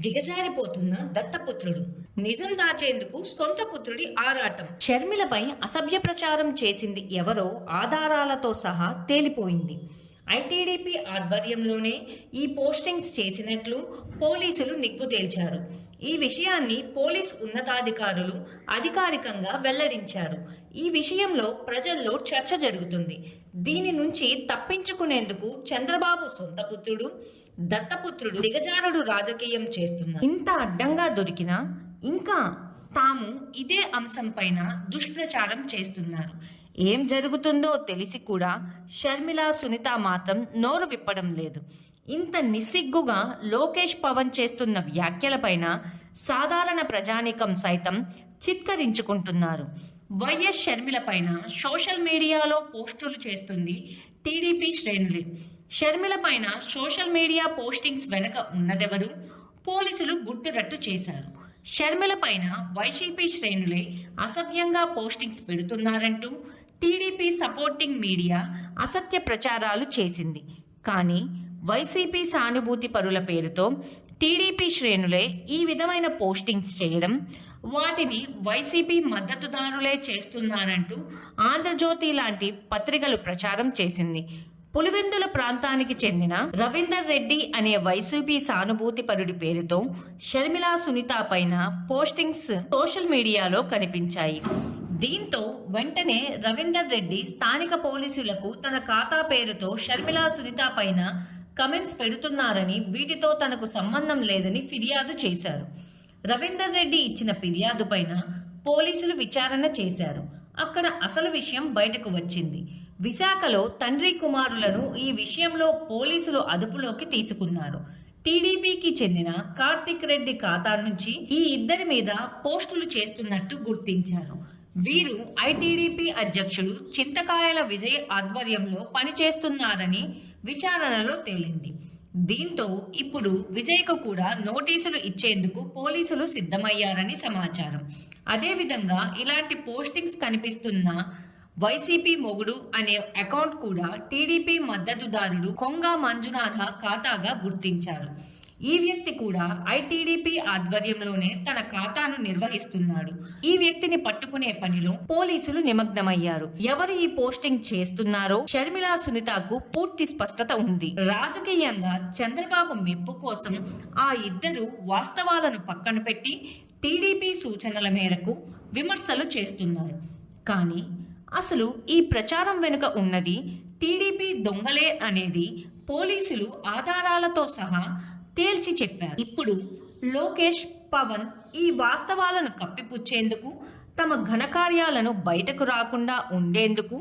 దిగజారిపోతున్న దత్తపుత్రుడు. నిజం దాచేందుకు సొంత పుత్రుడి ఆరాటం. షర్మిలపై అసభ్య ప్రచారం చేసింది ఎవరో ఆధారాలతో సహా తేలిపోయింది. ఐటీడీపీ ఆధ్వర్యంలోనే ఈ పోస్టింగ్స్ చేసినట్లు పోలీసులు నిగ్గు తేల్చారు. ఈ విషయాన్ని పోలీస్ ఉన్నతాధికారులు అధికారికంగా వెల్లడించారు. ఈ విషయంలో ప్రజల్లో చర్చ జరుగుతుంది. దీని నుంచి తప్పించుకునేందుకు చంద్రబాబు సొంత పుత్రుడు దత్తపుత్రుడు దిగజారుడు రాజకీయం చేస్తున్నారు ఇంత అడ్డంగా దొరికినా ఇంకా తాము ఇదే అంశంపైన దుష్ప్రచారం చేస్తున్నారు. ఏం జరుగుతుందో తెలిసి కూడా షర్మిల సునీత మాత్రం నోరు విప్పడం లేదు. ఇంత నిస్సిగ్గుగా లోకేష్ పవన్ చేస్తున్న వ్యాఖ్యలపైన సాధారణ ప్రజానీకం సైతం చిత్కరించుకుంటున్నారు. వైఎస్ షర్మిల పైన సోషల్ మీడియాలో పోస్టులు చేస్తుంది టీడీపీ శ్రేణులే. షర్మిల పైన సోషల్ మీడియా పోస్టింగ్స్ వెనుక ఉన్నదెవరు? పోలీసులు గుట్టురట్టు చేశారు. షర్మిల పైన వైసీపీ శ్రేణులే అసభ్యంగా పోస్టింగ్స్ పెడుతున్నారంటూ టీడీపీ సపోర్టింగ్ మీడియా అసత్య ప్రచారాలు చేసింది. కానీ వైసీపీ సానుభూతి పరుల పేరుతో టీడీపీ శ్రేణులే ఈ విధమైన పోస్టింగ్స్ చేయడం వాటిని వైసీపీ మద్దతుదారులే చేస్తున్నారంటూ ఆంధ్రజ్యోతి లాంటి పత్రికలు ప్రచారం చేసింది. పులివెందుల ప్రాంతానికి చెందిన రవీందర్ రెడ్డి అనే వైసీపీ సానుభూతి పరుడి పేరుతో షర్మిలా సునీత పైన పోస్టింగ్స్ సోషల్ మీడియాలో కనిపించాయి. దీంతో వెంటనే రవీందర్ రెడ్డి స్థానిక పోలీసులకు తన ఖాతా పేరుతో షర్మిలా సునీత పైన కమెంట్స్ పెడుతున్నారని వీటితో తనకు సంబంధం లేదని ఫిర్యాదు చేశారు. రవీందర్ రెడ్డి ఇచ్చిన ఫిర్యాదు పైన పోలీసులు విచారణ చేశారు. అక్కడ అసలు విషయం బయటకు వచ్చింది. విశాఖలో తండ్రి కుమారులను ఈ విషయంలో పోలీసులు అదుపులోకి తీసుకున్నారు. టీడీపీకి చెందిన కార్తిక్ రెడ్డి ఖాతా నుంచి ఈ ఇద్దరి మీద పోస్టులు చేస్తున్నట్టు గుర్తించారు. వీరు ఐటీడీపీ అధ్యక్షులు చింతకాయల విజయ్ ఆధ్వర్యంలో పనిచేస్తున్నారని విచారణలో తేలింది. దీంతో ఇప్పుడు విజయ్కు కూడా నోటీసులు ఇచ్చేందుకు పోలీసులు సిద్ధమయ్యారని సమాచారం. అదేవిధంగా ఇలాంటి పోస్టింగ్స్ కనిపిస్తున్న వైసీపీ మొగుడు అనే అకౌంట్ కూడా టీడీపీ మద్దతుదారుడు కొంగ మంజునాథ ఖాతాగా గుర్తించారు. ఈ వ్యక్తి కూడా ఐటీడీపీ ఆధ్వర్యంలోనే తన ఖాతాను నిర్వహిస్తున్నాడు. ఈ వ్యక్తిని పట్టుకునే పనిలో పోలీసులు నిమగ్నమయ్యారు. ఎవరు ఈ పోస్టింగ్ చేస్తున్నారో షర్మిలా సునీతకు పూర్తి స్పష్టత ఉంది. రాజకీయంగా చంద్రబాబు మెప్పు కోసం ఆ ఇద్దరు వాస్తవాలను పక్కన పెట్టి టీడీపీ సూచనల మేరకు విమర్శలు చేస్తున్నారు. కానీ అసలు ఈ ప్రచారం వెనుక ఉన్నది టీడీపీ దొంగలే అనేది పోలీసులు ఆధారాలతో సహా తేల్చి చెప్పారు. ఇప్పుడు లోకేష్ పవన్ ఈ వాస్తవాలను కప్పిపుచ్చేందుకు తమ ఘనకార్యాలను బయటకు రాకుండా ఉండేందుకు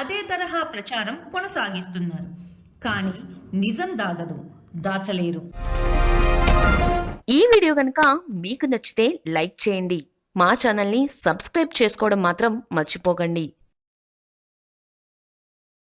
అదే తరహా ప్రచారం కొనసాగిస్తున్నారు. కానీ నిజం దాగదు దాచలేరు. ఈ వీడియో కనుక మీకు నచ్చితే లైక్ చేయండి. మా ఛానల్ని సబ్స్క్రైబ్ చేసుకోవడం మాత్రం మర్చిపోకండి.